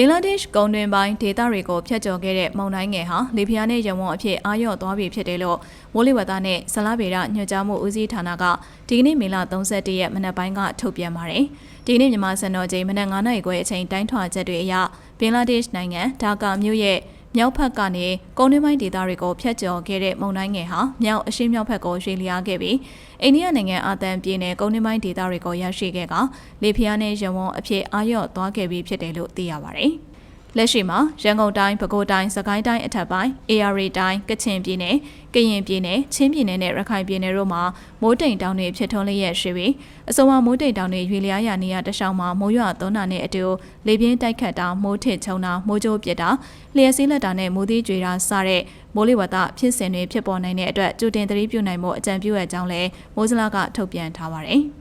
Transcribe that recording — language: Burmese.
ဘင်္ဂလားဒေ့ရှ်ကုန်တွင်ပိုင်းဒေသတွေကိုဖျက်ကျော်ခဲ့တဲ့မုန်တိုင်းငယ်ဟာလေပြင်းနဲ့ရဝုံအဖြစ်အာရုံသွားပြီဖြစ်တယ်လို့မိုးလေဝသနဲ့ဇလားဗေဒညွှန်ကြားမှုဦးစီးဌာနကဒီကနေ့မေလ31ရက်မနက်ပိုင်းကထုတ်ပြန်ပါတယ်။ဒီကနေ့မြန်မာစံတော်ချိန်မနက်9:00နာရီခွဲအချိန်တိုင်းထွာချက်တွေအရဘင်္ဂလားဒေ့ရှ်နိုင်ငံဒါကာမြို့ရဲ့ မြောက်ဘက်ကနေကုန်းတွင်းပိုင်းဒေသတွေကိုဖျက်ကျော်ခဲ့တဲ့မုန်တိုင်းငယ်ဟာမြောက်အရှေ့မြောက်ဘက်ကိုရွှေ့လျားခဲ့ပြီးအိန္ဒိယနိုင်ငံအာသံပြည်နယ်ကုန်းတွင်းပိုင်းဒေသတွေကိုရရှိခဲ့ကလေပြင်းနဲ့ရဝုံအဖြစ်အာရုံသွားခဲ့ပြီးဖြစ်တယ်လို့သိရပါတယ်။ လက်ရှိမှာရန်ကုန်တိုင်းပဲခူးတိုင်းစကိုင်းတိုင်းအထက်ပိုင်း AR တိုင်းကချင်ပြည်နယ်ကရင်ပြည်နယ်ချင်းပြည်နယ်နဲ့ရခိုင်ပြည်နယ်တို့မှာမိုးတိမ်တောင်တွေဖြစ်ထွန်းလျက်ရှိပြီးအဆိုပါမိုးတိမ်တောင်တွေရွေလျားရာနေရာတခြားမှာမိုးရွာသွန်းတာနဲ့အတူလေပြင်းတိုက်ခတ်တာမိုးထစ်ချုံတာမိုးကြိုးပစ်တာလျှက်စည်းလက်တာနဲ့မိုးသီးကြွေတာစတဲ့မိုးလေဝသဖြစ်စဉ်တွေဖြစ်ပေါ်နိုင်တဲ့အတွက်ကြိုတင်သတိပြုနိုင်မှုအကြံပြုရကြောင်းလည်းမိုးစလာကထုတ်ပြန်ထားပါတယ်။